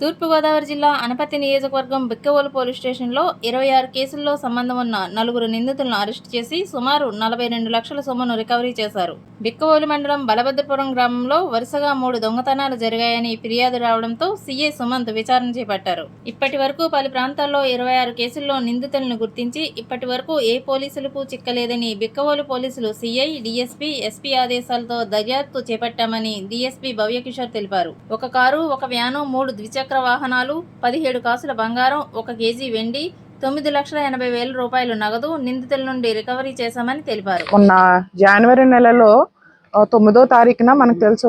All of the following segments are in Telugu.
తూర్పుగోదావరి జిల్లా అనపతి నియోజకవర్గం బిక్కవోలు పోలీస్ స్టేషన్లో ఇరవై ఆరు కేసుల్లో సంబంధం ఉన్న నలుగురు నిందితులను అరెస్టు చేసి సుమారు నలభై రెండు లక్షల సొమ్మును రికవరీ చేశారు. బిక్కవోలు మండలం బలభద్రపురం గ్రామంలో వరుసగా మూడు దొంగతనాలు జరిగాయని ఫిర్యాదు రావడంతో సీఐ సుమంత్ విచారణ చేపట్టారు. ఇప్పటి వరకు పలు ప్రాంతాల్లో ఇరవై ఆరు కేసుల్లో నిందితులను గుర్తించి ఇప్పటి వరకు ఏ పోలీసులకు చిక్కలేదని బిక్కవోలు పోలీసులు సీఐ డీఎస్పీ ఎస్పీ ఆదేశాలతో దర్యాప్తు చేపట్టామని డీఎస్పీ భవ్యకిషోర్ తెలిపారు. ఒక కారు ఒక వ్యాను మూడు ద్విచక్ర వాహనాలు పదిహేడు కాసుల బంగారం ఒక కేజీ వెండి తొమ్మిది లక్షల ఎనభై వేల రూపాయలు నగదు నిందితుల నుండి రికవరీ చేశామని తెలిపారు. మొన్న జనవరి నెలలో తొమ్మిదో తారీఖున మనకు తెలుసు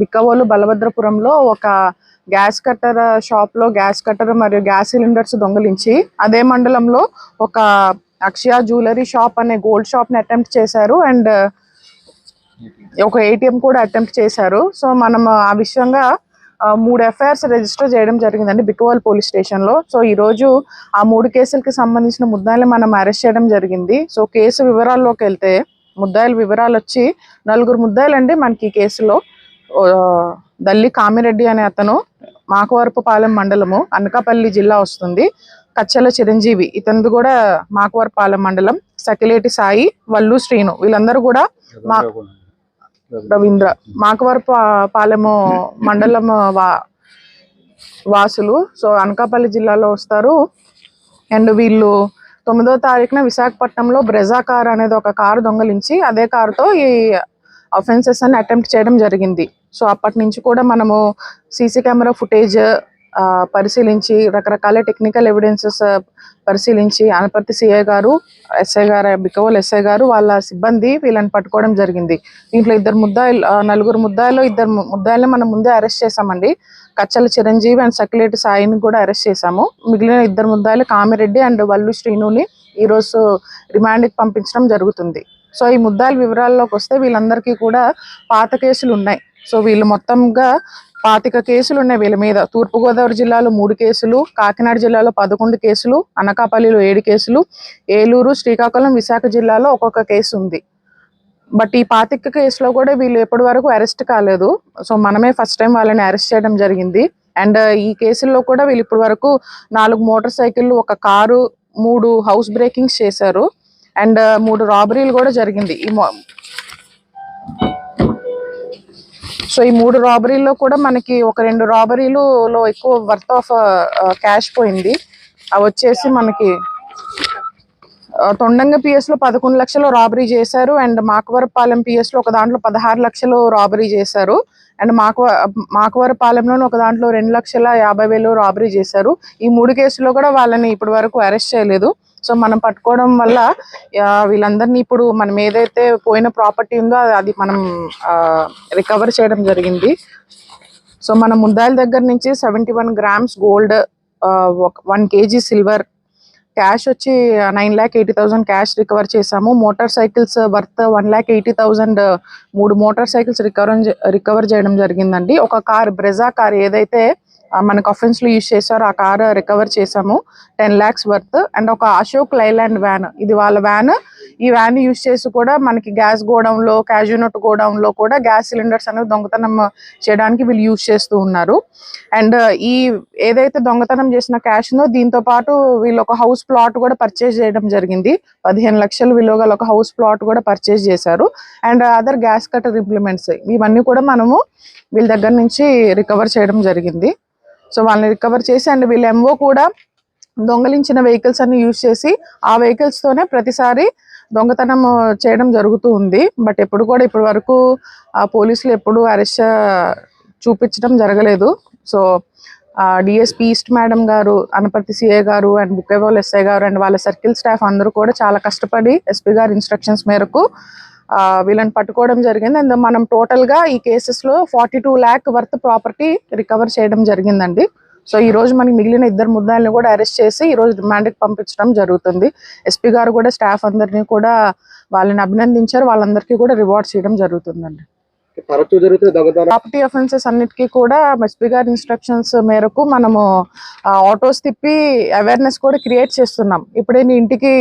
బిక్కవోలు బలభద్రపురంలో ఒక గ్యాస్ కట్టర్ షాప్లో గ్యాస్ కట్టర్ మరియు గ్యాస్ సిలిండర్స్ దొంగలించి అదే మండలంలో ఒక అక్షయ జ్యువెలరీ షాప్ అనే గోల్డ్ షాప్ని అటెంప్ట్ చేశారు అండ్ ఒక ఏటీఎం కూడా అటెంప్ట్ చేశారు. సో మనం ఆ విషయంగా మూడు ఎఫ్ఐఆర్స్ రిజిస్టర్ చేయడం జరిగిందండి బిక్కవోల్ పోలీస్ స్టేషన్లో సో ఈ రోజు ఆ మూడు కేసులకి సంబంధించిన ముద్దాయిలు మనం అరెస్ట్ చేయడం జరిగింది. సో కేసు వివరాల్లోకి వెళ్తే ముద్దాయిల వివరాలు వచ్చి నలుగురు ముద్దాయిలు అండి మనకి కేసులో. దల్లి కామిరెడ్డి అనే అతను మాకవరపుపాలెం మండలము అనకాపల్లి జిల్లా వస్తుంది. కచ్చల చిరంజీవి ఇతనిది కూడా మాకవరపాలెం మండలం. సకిలేటి సాయి వల్లు శ్రీను వీళ్ళందరూ కూడా మా రవీంద్ర. మాకవరపు పాలెము మండలం వా వాసులు. సో అనకాపల్లి జిల్లాలో వస్తారు. అండ్ వీళ్ళు తొమ్మిదో తారీఖున విశాఖపట్నంలో బ్రెజా కార్ అనేది ఒక కారు దొంగలించి అదే కారుతో ఈ అఫెన్సెస్ అని అటెంప్ట్ చేయడం జరిగింది. సో అప్పటి నుంచి కూడా మనము సీసీ కెమెరా ఫుటేజ్ పరిశీలించి రకరకాల టెక్నికల్ ఎవిడెన్సెస్ పరిశీలించి అనపర్తి సిఐ గారు ఎస్ఐ గారు బికవల్ ఎస్ఐ గారు వాళ్ళ సిబ్బంది వీళ్ళని పట్టుకోవడం జరిగింది. దీంట్లో ఇద్దరు ముద్దాయిలు నలుగురు ముద్దాయిలు ఇద్దరు ముద్దాయిలు మనం ముందే అరెస్ట్ చేశామండి. కచ్చల చిరంజీవి అండ్ సకిలేటి సాయిని కూడా అరెస్ట్ చేశాము. మిగిలిన ఇద్దరు ముద్దాయిలు కామిరెడ్డి అండ్ వల్లు శ్రీనుని ఈరోజు రిమాండ్కి పంపించడం జరుగుతుంది. సో ఈ ముద్దాయిల వివరాల్లోకి వస్తే వీళ్ళందరికీ కూడా పాత కేసులు ఉన్నాయి. సో వీళ్ళు మొత్తంగా పాతిక కేసులు ఉన్నాయి వీళ్ళ మీద. తూర్పుగోదావరి జిల్లాలో మూడు కేసులు కాకినాడ జిల్లాలో పదకొండు కేసులు అనకాపల్లిలో ఏడు కేసులు ఏలూరు శ్రీకాకుళం విశాఖ జిల్లాలో ఒక్కొక్క కేసు ఉంది. బట్ ఈ పాతిక కేసులో కూడా వీళ్ళు ఎప్పటి వరకు అరెస్ట్ కాలేదు. సో మనమే ఫస్ట్ టైం వాళ్ళని అరెస్ట్ చేయడం జరిగింది. అండ్ ఈ కేసుల్లో కూడా వీళ్ళు ఇప్పటి వరకు నాలుగు మోటార్ సైకిళ్ళు ఒక కారు మూడు హౌస్ బ్రేకింగ్స్ చేశారు. అండ్ మూడు రాబరీలు కూడా జరిగింది. ఈ సో ఈ మూడు రాబరీల్లో కూడా మనకి ఒక రెండు రాబరీలులో ఎక్కువ వర్త్ ఆఫ్ క్యాష్ పోయింది. అవి వచ్చేసి మనకి తొండంగ పిఎస్లో పదకొండు లక్షలు రాబరీ చేశారు. అండ్ మాకవరపాలెం పిఎస్లో ఒక దాంట్లో పదహారు లక్షలు రాబరీ చేశారు. అండ్ మాకవ మాకవరపాలెంలో ఒక దాంట్లో రెండు లక్షల యాభై వేలు రాబరీ చేశారు. ఈ మూడు కేసుల్లో కూడా వాళ్ళని ఇప్పటి వరకు అరెస్ట్ చేయలేదు. సో మనం పట్టుకోవడం వల్ల వీళ్ళందరినీ ఇప్పుడు మనం ఏదైతే పోయిన ప్రాపర్టీ ఉందో అది- మనం రికవర్ చేయడం జరిగింది. సో మన ముద్దాయిల దగ్గర నుంచి seventy one grams gold one KG silver cash వచ్చి nine lakh eighty thousand cash recover చేసాము motorcycles worth one lakh eighty thousand మూడు మోటార్ సైకిల్స్ రికవర్ రికవర్ చేయడం జరిగిందండి. ఒక కార్ బ్రెజా కార్ ఏదైతే మనకు అఫెన్స్లో యూజ్ చేశారో. ఆ కార్ రికవర్ చేసాము టెన్ ల్యాక్స్ వర్త్ అండ్ ఒక అశోక్ లైలాండ్ వ్యాన్ ఇది వాళ్ళ వ్యాన్ ఈ వ్యాన్ యూజ్ చేసి కూడా మనకి గ్యాస్ గోడౌన్లో క్యాజునట్ గోడౌన్లో కూడా గ్యాస్ సిలిండర్స్ అనేవి దొంగతనం చేయడానికి వీళ్ళు యూజ్ చేస్తూ ఉన్నారు. అండ్ uh, ఈ ఏదైతే దొంగతనం చేసిన క్యాష్ ఉందో దీంతో పాటు వీళ్ళు ఒక హౌస్ ప్లాట్ కూడా పర్చేజ్ చేయడం జరిగింది. పదిహేను లక్షలు విలువ గల ఒక హౌస్ ప్లాట్ కూడా పర్చేజ్ చేశారు. And other gas cutter implements ఇవన్నీ కూడా మనము వీళ్ళ దగ్గర నుంచి రికవర్ చేయడం జరిగింది. సో వాళ్ళని రికవర్ చేసి అండ్ వీళ్ళ ఎంఓ కూడా దొంగలించిన వెహికల్స్ అన్ని యూజ్ చేసి ఆ వెహికల్స్తోనే తోనే ప్రతిసారి దొంగతనం చేయడం జరుగుతూ ఉంది. బట్ ఎప్పుడు కూడా ఇప్పటి వరకు ఆ పోలీసులు ఎప్పుడు అరెస్ట్ చూపించడం జరగలేదు. సో డిఎస్పీ ఈస్ట్ మేడం గారు అనపర్తి సిఏ గారు అండ్ బుక్కేవాల్ ఎస్ఐ గారు అండ్ వాళ్ళ సర్కిల్ స్టాఫ్ అందరూ కూడా చాలా కష్టపడి ఎస్పీ గారి ఇన్స్ట్రక్షన్స్ మేరకు వీళ్ళని పట్టుకోవడం జరిగింది. అండ్ మనం టోటల్గా ఈ కేసెస్లో forty two lakh worth property recover చేయడం జరిగిందండి. సో ఈ రోజు మనకి మిగిలిన ఇద్దరు ముద్దాయిల్ని కూడా అరెస్ట్ చేసి ఈరోజు రిమాండ్కి పంపించడం జరుగుతుంది. ఎస్పీ గారు కూడా స్టాఫ్ అందరినీ కూడా వాళ్ళని అభినందించారు. వాళ్ళందరికీ కూడా రివార్డ్స్ ఇవ్వడం జరుగుతుందండి. తరచూ జరుగుతున్న ప్రాపర్టీ అఫెన్సెస్ అన్నిటికీ కూడా ఎస్పీ గారి ఇన్స్ట్రక్షన్స్ మేరకు మనము ఆటోస్ తిప్పి అవేర్నెస్ కూడా క్రియేట్ చేస్తున్నాం. ఇప్పుడే నీ ఇంటికి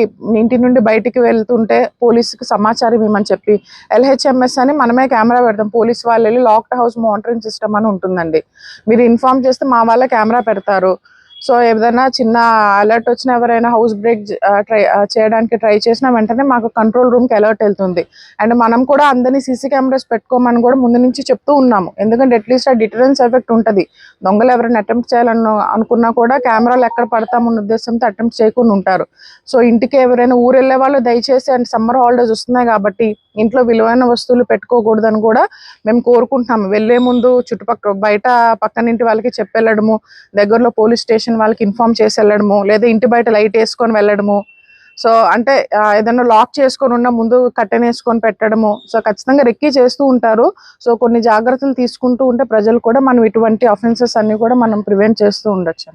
ఇంటి నుండి బయటికి వెళ్తుంటే పోలీసుకి సమాచారం ఇవ్వమని చెప్పి ఎల్హెచ్ఎంఎస్ అని మనమే కెమెరా పెడతాం. పోలీస్ వాళ్ళు వెళ్ళి లాక్డ్ హౌస్ మానిటరింగ్ సిస్టమ్ అని ఉంటుందండి. మీరు ఇన్ఫార్మ్ చేస్తే మా వాళ్ళ కెమెరా పెడతారు. సో ఏదైనా చిన్న అలర్ట్ వచ్చిన ఎవరైనా హౌస్ బ్రేక్ ట్రై చేయడానికి ట్రై చేసినా వెంటనే మాకు కంట్రోల్ రూమ్కి అలర్ట్ వెళ్తుంది. అండ్ మనం కూడా అందరినీ సీసీ కెమెరాస్ పెట్టుకోమని కూడా ముందు నుంచి చెప్తూ ఉన్నాము. ఎందుకంటే అట్లీస్ట్ ఆ డిటరెన్స్ ఎఫెక్ట్ ఉంటుంది. దొంగలు ఎవరైనా అటెంప్ట్ చేయాలను అనుకున్నా కూడా కెమెరాలు ఎక్కడ పడతామన్న ఉద్దేశంతో అటెంప్ట్ చేయకుండా ఉంటారు. సో ఇంటికి ఎవరైనా ఊరు వెళ్ళే వాళ్ళు దయచేసి అండ్ సమ్మర్ హాలిడేస్ వస్తున్నాయి కాబట్టి ఇంట్లో విలువైన వస్తువులు పెట్టుకోకూడదని కూడా మేము కోరుకుంటున్నాము. వెళ్ళే ముందు చుట్టుపక్కల బయట పక్కనింటి వాళ్ళకి చెప్పెళ్ళడము దగ్గరలో పోలీస్ స్టేషన్ వాళ్ళకి ఇన్ఫార్మ్ చేసి వెళ్ళడము లేదా ఇంటి బయట లైట్ వేసుకొని వెళ్ళడము. సో అంటే ఏదైనా లాక్ చేసుకొని ఉన్న ముందు కట్టెన్ వేసుకొని పెట్టడము. సో ఖచ్చితంగా రెక్కీ చేస్తూ ఉంటారు. సో కొన్ని జాగ్రత్తలు తీసుకుంటూ ఉంటే ప్రజలు కూడా మనం ఇటువంటి అఫెన్సెస్ అన్ని కూడా మనం ప్రివెంట్ చేస్తూ ఉండొచ్చు